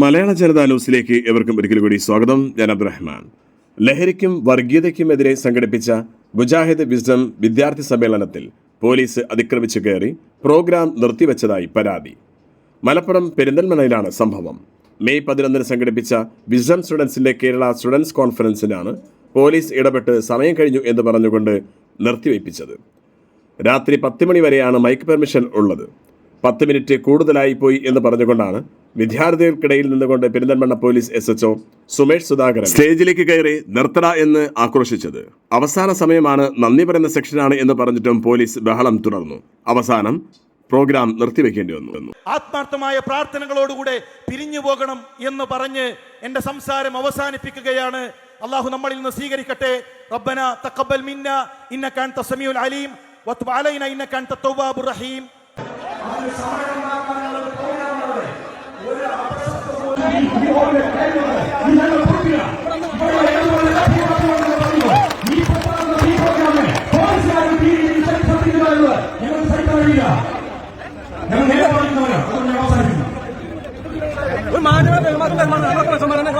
മലയാള ജനതാ ന്യൂസിലേക്ക് എവർക്കും ഒരിക്കൽ കൂടി സ്വാഗതം. ഞാൻ അബ്ദുറഹ്മാൻ. ലഹരിക്കും വർഗീയതയ്ക്കുമെതിരെ സംഘടിപ്പിച്ച മുജാഹിദ് വിസ്ഡം വിദ്യാർത്ഥി സമ്മേളനത്തിൽ പോലീസ് അതിക്രമിച്ചു കയറി പ്രോഗ്രാം നിർത്തിവെച്ചതായി പരാതി. മലപ്പുറം പെരിന്തൽമണയിലാണ് സംഭവം. മെയ് പതിനൊന്നിന് സംഘടിപ്പിച്ച വിസ്ഡം സ്റ്റുഡൻസിന്റെ കേരള സ്റ്റുഡൻസ് കോൺഫറൻസിനാണ് പോലീസ് ഇടപെട്ട് സമയം കഴിഞ്ഞു എന്ന് പറഞ്ഞുകൊണ്ട് നിർത്തിവെപ്പിച്ചത് രാത്രി പത്ത് മണി വരെയാണ് മൈക്ക് പെർമിഷൻ ഉള്ളത്. പത്ത് മിനിറ്റ് കൂടുതലായി പോയി എന്ന് പറഞ്ഞുകൊണ്ടാണ് വിദ്യാർത്ഥികൾക്കിടയിൽ നിന്നുകൊണ്ട് Perinthalmanna police S HO Sumesh Sudhakaran സ്റ്റേജിലേക്ക് കയറി നിർത്തട എന്ന് ആക്രോശിച്ചത്. അവസാന സമയമാണ് നന്ദി പറയുന്ന സെക്ഷനാണ് എന്ന് പറഞ്ഞിട്ടും പോലീസ് ബഹളം തുടർന്നു. അവസാനം പ്രോഗ്രാം നിർത്തിവെക്കേണ്ടി വന്നു. ആത്മാർത്ഥമായ പ്രാർത്ഥനകളോടുകൂടെ പിരിഞ്ഞു പോകണം എന്ന് പറഞ്ഞ് എന്റെ സംസാരം അവസാനിപ്പിക്കുകയാണ്. അള്ളാഹു നമ്മളിൽ നിന്ന് സ്വീകരിക്കട്ടെ. റബ്ബന തഖബ്ബൽ മിന്ന ഇന്നക തസമിയുൽ അലീം വതുബ് അലൈന ഇന്നക അൻത തവ്വാബുർ റഹീം. ഒരു ശരിയാണ് പെരുമാറ്റം നമ്മളെ സമ്മേളനം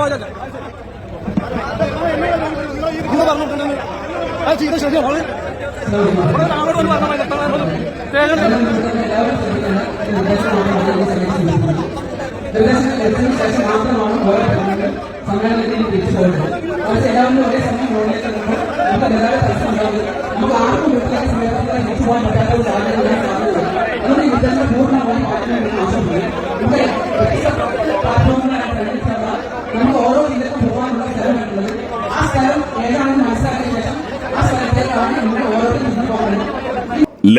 ശരിയാണ് അവിടെ ഒന്ന് പറഞ്ഞ സമ്മേളനത്തിന് തിരിച്ചു പോകുന്നത് പക്ഷേ എല്ലാവരും ഒരേ സമയം ഇറങ്ങുമ്പോൾ നമുക്ക് എല്ലാവരും പ്രശ്നം ഉണ്ടാകും നമുക്ക് ആർക്കും വൃത്തിയായ സമയത്ത് തിരിച്ചു പോകാൻ പറ്റാത്ത ഒരു സാഹചര്യം ഈ വിദ്യാർത്ഥി പൂർണമായി ആവശ്യമുണ്ട് ഇവിടെ വ്യത്യസ്ത പ്ലാറ്റ്ഫോമുകളാണ് നമുക്ക് ഓരോ ജില്ലക്കും പോകാനുള്ള സ്ഥലമാണുള്ളത് ആ സ്ഥലം ഏതാണെന്ന് മനസ്സിലാക്കിയ ശേഷം ആ സ്ഥലത്തേക്കാണ് നമ്മൾ ഓരോരുത്തരും നിന്ന് പോകുന്നത്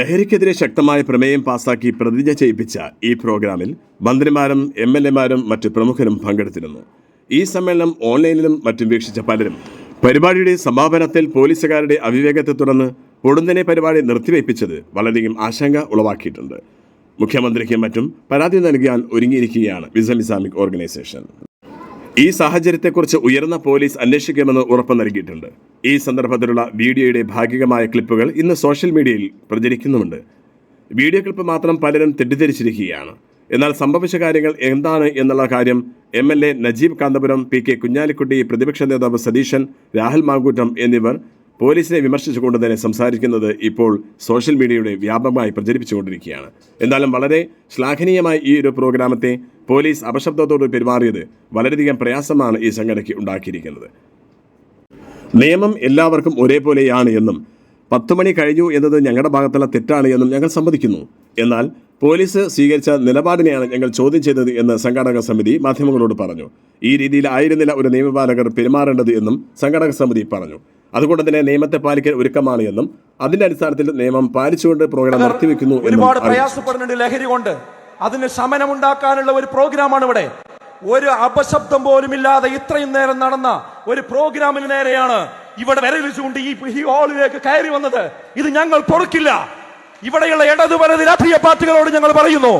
ലഹരിക്കെതിരെ ശക്തമായ പ്രമേയം പാസാക്കി പ്രതിജ്ഞ ചെയ്യിപ്പിച്ച ഈ പ്രോഗ്രാമിൽ മന്ത്രിമാരും എം എൽ എമാരും മറ്റ് പ്രമുഖരും പങ്കെടുത്തിരുന്നു. ഈ സമ്മേളനം ഓൺലൈനിലും മറ്റും വീക്ഷിച്ച പലരും. പരിപാടിയുടെ സമാപനത്തിൽ പോലീസുകാരുടെ അവിവേകത്തെ തുടർന്ന് പൊടുന്നനെ പരിപാടി നിർത്തിവെപ്പിച്ചത് വളരെയധികം ആശങ്ക ഉളവാക്കിയിട്ടുണ്ട്. മുഖ്യമന്ത്രിക്കും മറ്റും പരാതി നൽകിയാൽ ഒരുങ്ങിയിരിക്കുകയാണ് വിസം ഇസ്ലാമിക് ഓർഗനൈസേഷൻ. ഈ സാഹചര്യത്തെക്കുറിച്ച് ഉയർന്ന പോലീസ് അന്വേഷിക്കുമെന്ന് ഉറപ്പ് നൽകിയിട്ടുണ്ട്. ഈ സന്ദർഭത്തിലുള്ള വീഡിയോയുടെ ഭാഗികമായ ക്ലിപ്പുകൾ ഇന്ന് സോഷ്യൽ മീഡിയയിൽ പ്രചരിക്കുന്നുമുണ്ട്. വീഡിയോ ക്ലിപ്പ് മാത്രം പലരും തെറ്റിദ്ധരിച്ചിരിക്കുകയാണ്. എന്നാൽ സംഭവിച്ച കാര്യങ്ങൾ എന്താണ് എന്നുള്ള കാര്യം M L A Najeeb Kanthapuram P K Kunhalikutty പ്രതിപക്ഷ നേതാവ് സതീശൻ രാഹുൽ മാങ്കൂറ്റം എന്നിവർ പോലീസിനെ വിമർശിച്ചുകൊണ്ട് തന്നെ സംസാരിക്കുന്നത് ഇപ്പോൾ സോഷ്യൽ മീഡിയയുടെ വ്യാപകമായി പ്രചരിപ്പിച്ചുകൊണ്ടിരിക്കുകയാണ്. എന്നാലും വളരെ ശ്ലാഘനീയമായി ഈ ഒരു പ്രോഗ്രാമത്തെ പോലീസ് അപശബ്ദത്തോട് പെരുമാറിയത് വളരെയധികം പ്രയാസമാണ് ഈ സംഘടനയ്ക്ക് ഉണ്ടാക്കിയിരിക്കുന്നത്. നിയമം എല്ലാവർക്കും ഒരേപോലെയാണ് എന്നും പത്ത് മണി കഴിഞ്ഞു എന്നത് ഞങ്ങളുടെ ഭാഗത്തുള്ള തെറ്റാണ് എന്നും ഞങ്ങൾ സമ്മതിക്കുന്നു. എന്നാൽ പോലീസ് സ്വീകരിച്ച നിലപാടിനെയാണ് ഞങ്ങൾ ചോദ്യം ചെയ്തത് എന്ന് സംഘാടക സമിതി മാധ്യമങ്ങളോട് പറഞ്ഞു. ഈ രീതിയിൽ ആയിരുന്നില്ല ഒരു നിയമപാലകർ പെരുമാറേണ്ടത് എന്നും സംഘാടക സമിതി പറഞ്ഞു. അതുകൊണ്ട് തന്നെ നിയമത്തെ പാലിക്കാൻ ഒരുക്കമാണ് എന്നും അതിന്റെ അടിസ്ഥാനത്തിൽ നിയമം പാലിച്ചുകൊണ്ട് പ്രോഗ്രാം നിർത്തിവെക്കുന്നു ഒരുപാട്. പ്രയാസപ്പെടുന്നുണ്ട് ലഹരി കൊണ്ട്. അതിന് ശമനം ഉണ്ടാക്കാനുള്ള ഒരു പ്രോഗ്രാമാണ് ഇവിടെ. ഒരു അപശബ്ദം പോലും ഇല്ലാതെ ഇത്രയും നേരം നടന്ന ഒരു പ്രോഗ്രാമിന് നേരെയാണ് ഇവിടെ വിരലിച്ചുകൊണ്ട് ഈ ഹാളിലേക്ക് കയറി വന്നത്. ഇത് ഞങ്ങൾ പൊറുക്കില്ല. ഇവിടെയുള്ള ഇടതു വലത് രാഷ്ട്രീയ പാർട്ടികളോട് ഞങ്ങൾ പറയുന്നു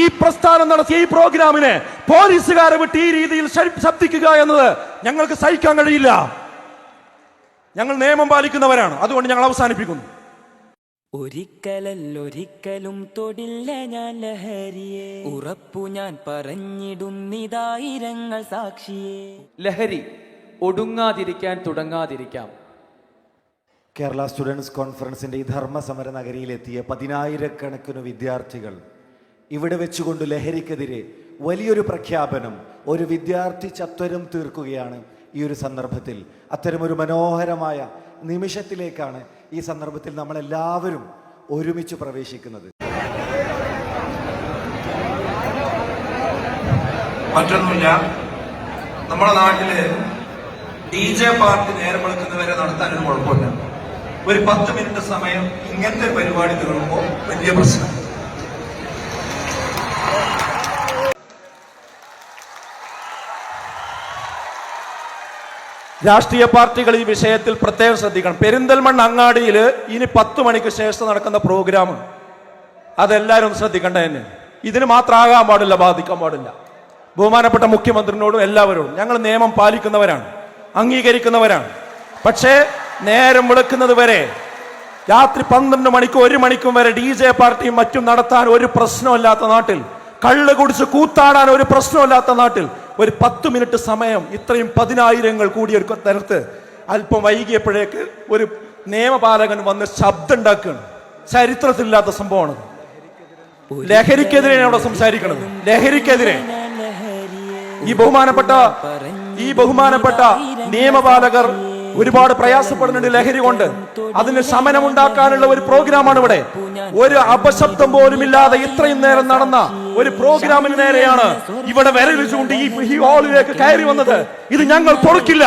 ഈ പ്രസ്ഥാനം നടത്തിയ ഈ പ്രോഗ്രാമിനെ പോലീസുകാരെ വിട്ട് ഈ രീതിയിൽ ശബ്ദിക്കുക എന്നത് ഞങ്ങൾക്ക് സഹിക്കാൻ കഴിയില്ല. ഞങ്ങൾ നിയമം പാലിക്കുന്നവരാണ്. അതുകൊണ്ട് ഞങ്ങൾ അവസാനിപ്പിക്കുന്നു. ഒരിക്കലല്ലൊരിക്കലും തൊടില്ല ഞാൻ ലഹരിയെ. ഉറപ്പു ഞാൻ പറഞ്ഞിടുന്നിതായിരങ്ങൾ സാക്ഷിയെ. ലഹരി ഒടുങ്ങാതിരിക്കാൻ തുടങ്ങാതിരിക്കാം. കേരള സ്റ്റുഡൻസ് കോൺഫറൻസിന്റെ ഈ ധർമ്മസമര നഗരിയിലെത്തിയ പതിനായിരക്കണക്കിന് വിദ്യാർത്ഥികൾ ഇവിടെ വെച്ചുകൊണ്ട് ലഹരിക്കെതിരെ വലിയൊരു പ്രഖ്യാപനം ഒരു വിദ്യാർത്ഥി ചത്വരം തീർക്കുകയാണ്. ഈ ഒരു സന്ദർഭത്തിൽ അത്തരമൊരു മനോഹരമായ നിമിഷത്തിലേക്കാണ് ഈ സന്ദർഭത്തിൽ നമ്മളെല്ലാവരും ഒരുമിച്ച് പ്രവേശിക്കുന്നത്. മറ്റൊന്നുമില്ല. നമ്മുടെ നാട്ടിൽ ഡി ജെ പാർട്ടി നേരം വെളുക്കുന്നവരെ ഒരു കുഴപ്പമില്ല. ഒരു പത്ത് മിനിറ്റ് സമയം ഇങ്ങനത്തെ പരിപാടി തീർക്കുമ്പോൾ വലിയ പ്രശ്നം രാഷ്ട്രീയ പാർട്ടികൾ ഈ വിഷയത്തിൽ പ്രത്യേകം ശ്രദ്ധിക്കണം. പെരിന്തൽമണ്ണ അങ്ങാടിയിൽ ഇനി പത്ത് മണിക്ക് ശേഷം നടക്കുന്ന പ്രോഗ്രാം അതെല്ലാവരും ശ്രദ്ധിക്കേണ്ട തന്നെ ഇതിന് മാത്രമാകാൻ പാടില്ല ബാധിക്കാൻ പാടില്ല. ബഹുമാനപ്പെട്ട മുഖ്യമന്ത്രിനോടും എല്ലാവരോടും. ഞങ്ങൾ നിയമം പാലിക്കുന്നവരാണ് അംഗീകരിക്കുന്നവരാണ്. പക്ഷേ നേരം വിളക്കുന്നത് വരെ രാത്രി പന്ത്രണ്ട് മണിക്കും ഒരു മണിക്കും വരെ ഡി ജെ പാർട്ടിയും മറ്റും നടത്താൻ ഒരു പ്രശ്നമില്ലാത്ത നാട്ടിൽ കള്ള് കുടിച്ച് കൂത്താടാൻ ഒരു പ്രശ്നമില്ലാത്ത നാട്ടിൽ ഒരു പത്ത് മിനിറ്റ് സമയം ഇത്രയും പതിനായിരങ്ങൾ കൂടിയ ഒരു തരത്ത് അല്പം വൈകിയപ്പോഴേക്ക് ഒരു നിയമപാലകൻ വന്ന് ശബ്ദം ഉണ്ടാക്കുകയാണ് ചരിത്രത്തിലില്ലാത്ത സംഭവമാണ് ലഹരിക്കെതിരെയാണ് അവിടെ സംസാരിക്കുന്നത് ലഹരിക്കെതിരെ. ഈ ബഹുമാനപ്പെട്ട ഈ ബഹുമാനപ്പെട്ട നിയമപാലകർ ഒരുപാട് പ്രയാസപ്പെടുന്നുണ്ട് ലഹരി കൊണ്ട്. അതിന് ശമനമുണ്ടാക്കാനുള്ള ഒരു പ്രോഗ്രാമാണ് ഇവിടെ. ഒരു അപശബ്ദം പോലും ഇല്ലാതെ ഇത്രയും നേരം നടന്ന ഒരു പ്രോഗ്രാമിന് നേരെയാണ് ഇവിടെ വിരൽ ചൂണ്ടി ഈ ഹാളിലേക്ക് കയറി വന്നത്. ഇത് ഞങ്ങൾ പൊറുക്കില്ല.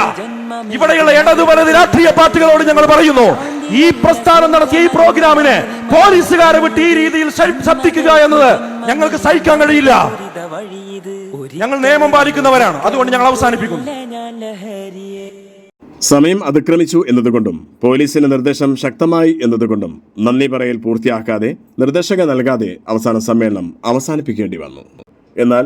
ഇവിടെയുള്ള ഇടതു വലത് രാഷ്ട്രീയ പാർട്ടികളോട് ഞങ്ങൾ പറയുന്നു ഈ പ്രസ്ഥാനം നടത്തിയ ഈ പ്രോഗ്രാമിനെ പോലീസുകാരെ വിട്ട് ഈ രീതിയിൽ ശബ്ദിക്കുക എന്നത് ഞങ്ങൾക്ക് സഹിക്കാൻ കഴിയില്ല. ഞങ്ങൾ നിയമം പാലിക്കുന്നവരാണ്. അതുകൊണ്ട് ഞങ്ങൾ അവസാനിപ്പിക്കുന്നു. സമയം അതിക്രമിച്ചു എന്നതുകൊണ്ടും പോലീസിന്റെ നിർദ്ദേശം ശക്തമായി എന്നതുകൊണ്ടും നന്ദി പറയൽ പൂർത്തിയാക്കാതെ നിർദ്ദേശക നൽകാതെ അവസാന സമ്മേളനം അവസാനിപ്പിക്കേണ്ടി വന്നു. എന്നാൽ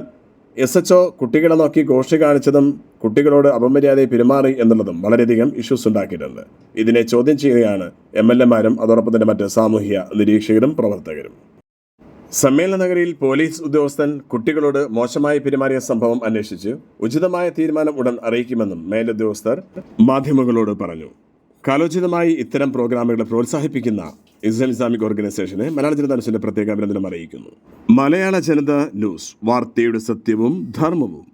എസ് എച്ച് കുട്ടികളെ നോക്കി ഗോഷ്ഠി കാണിച്ചതും കുട്ടികളോട് അപമര്യാദയെ പെരുമാറി എന്നുള്ളതും വളരെയധികം ഇഷ്യൂസ് ഉണ്ടാക്കിയിട്ടുണ്ട്. ഇതിനെ ചോദ്യം ചെയ്യുകയാണ് എം എൽ എമാരും അതോടൊപ്പം തന്നെ മറ്റ് സാമൂഹിക നിരീക്ഷകരും പ്രവർത്തകരും. സമ്മേളന നഗരിയിൽ പോലീസ് ഉദ്യോഗസ്ഥൻ കുട്ടികളോട് മോശമായി പെരുമാറിയ സംഭവം അന്വേഷിച്ച് ഉചിതമായ തീരുമാനം ഉടൻ അറിയിക്കുമെന്നും മേലുദ്യോഗസ്ഥർ മാധ്യമങ്ങളോട് പറഞ്ഞു. കാലോചിതമായി ഇത്തരം പ്രോഗ്രാമുകളെ പ്രോത്സാഹിപ്പിക്കുന്ന ഇസ്ലാം ഇസ്ലാമിക് ഓർഗനൈസേഷനെ മലയാള ജനത അനുസരിച്ച് പ്രത്യേക അഭിനന്ദനം അറിയിക്കുന്നു. മലയാള ജനത ന്യൂസ് വാർത്തയുടെ സത്യവും ധർമ്മവും.